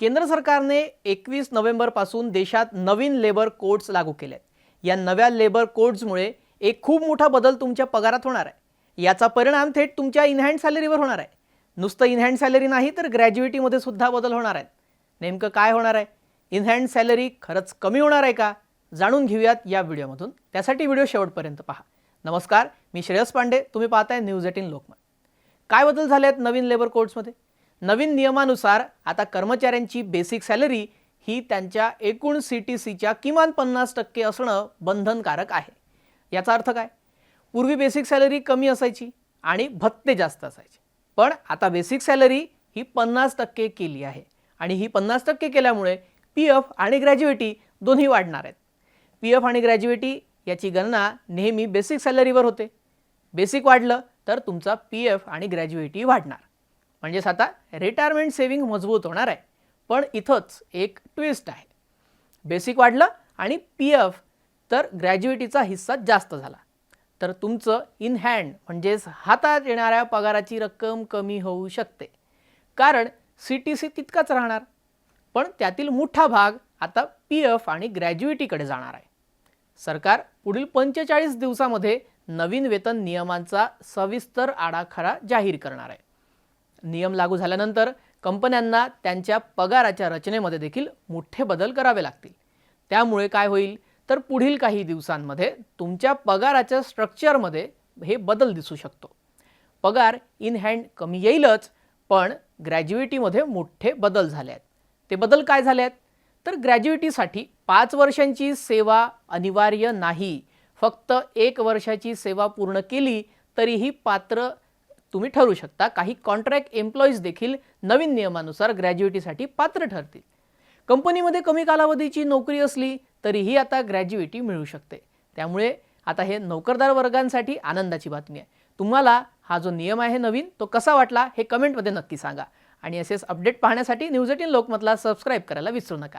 केंद्र सरकारने एकवीस नोव्हेंबरपासून देशात नवीन लेबर कोड्स लागू केले आहेत या नव्या लेबर कोड्समुळे एक खूप मोठा बदल तुमच्या पगारात होणार आहे. याचा परिणाम थेट तुमच्या इनहँड सॅलरीवर होणार आहे. नुसतं इनहँड सॅलरी नाही तर ग्रॅज्युएटीमध्ये सुद्धा बदल होणार आहेत. नेमकं काय होणार आहे? इनहँड सॅलरी खरंच कमी होणार आहे का? जाणून घेऊयात या व्हिडिओमधून. त्यासाठी व्हिडिओ शेवटपर्यंत पहा. नमस्कार मी श्रेयस पांडे. तुम्ही पाहताय न्यूज एटीन लोकमत. काय बदल झाले आहेत नवीन लेबर कोड्समध्ये? नवीन नियमानुसार आता कर्मचाऱ्यांची बेसिक सॅलरी ही त्यांच्या एकूण सी टी सीच्या किमान पन्नास टक्के असणं बंधनकारक आहे. याचा अर्थ काय? पूर्वी बेसिक सॅलरी कमी असायची आणि भत्ते जास्त असायचे. पण आता बेसिक सॅलरी ही पन्नास टक्के केली आहे आणि ही पन्नास टक्के केल्यामुळे पी एफ आणि ग्रॅज्युएटी दोन्ही वाढणार आहेत. पी एफ आणि ग्रॅज्युएटी याची गणना नेहमी बेसिक सॅलरीवर होते. बेसिक वाढलं तर तुमचा पी एफ आणि ग्रॅज्युएटी वाढणार. म्हणजेच आता रिटायरमेंट सेव्हिंग मजबूत होणार आहे. पण इथंच एक ट्विस्ट आहे. बेसिक वाढलं आणि पी एफ तर ग्रॅज्युएटीचा हिस्सा जास्त झाला. तर तुमचं इन हँड म्हणजेच हातात येणाऱ्या पगाराची रक्कम कमी होऊ शकते. कारण सी टी सी तितकाच राहणार. पण त्यातील मोठा भाग आता पी एफ आणि ग्रॅज्युएटीकडे जाणार आहे. सरकार पुढील पंचेचाळीस दिवसामध्ये नवीन वेतन नियमांचा सविस्तर आराखडा जाहीर करणार आहे. नियम लागू झाल्यानंतर कंपन्यांना त्यांच्या पगाराच्या रचनेमध्ये देखील मोठे बदल करावे लागतील. त्यामुळे काय होईल? तर पुढील काही दिवसांमध्ये तुमच्या पगाराच्या स्ट्रक्चरमध्ये हे बदल दिसू शकतो. पगार इन हँड कमी येईलच पण ग्रॅज्युएटीमध्ये मोठे बदल झाले आहेत. ते बदल काय झाले आहेत? तर ग्रॅज्युएटीसाठी पाच वर्षांची सेवा अनिवार्य नाही. फक्त एक वर्षाची सेवा पूर्ण केली तरीही पात्र तुम्ही ठरू शकता काही कॉन्ट्रॅक्ट एम्प्लॉईज देखील नवीन नियमानुसार ग्रॅज्युएटीसाठी पात्र ठरतील. कंपनीमध्ये कमी कालावधीची नोकरी असली तरीही आता ग्रॅज्युएटी मिळू शकते. त्यामुळे आता हे नोकरदार वर्गांसाठी आनंदाची बातमी आहे. तुम्हाला हा जो नियम आहे नवीन तो कसा वाटला हे कमेंटमध्ये नक्की सांगा. आणि असेच अपडेट पाहण्यासाठी न्यूज एटीन लोकमतला सबस्क्राईब करायला विसरू नका.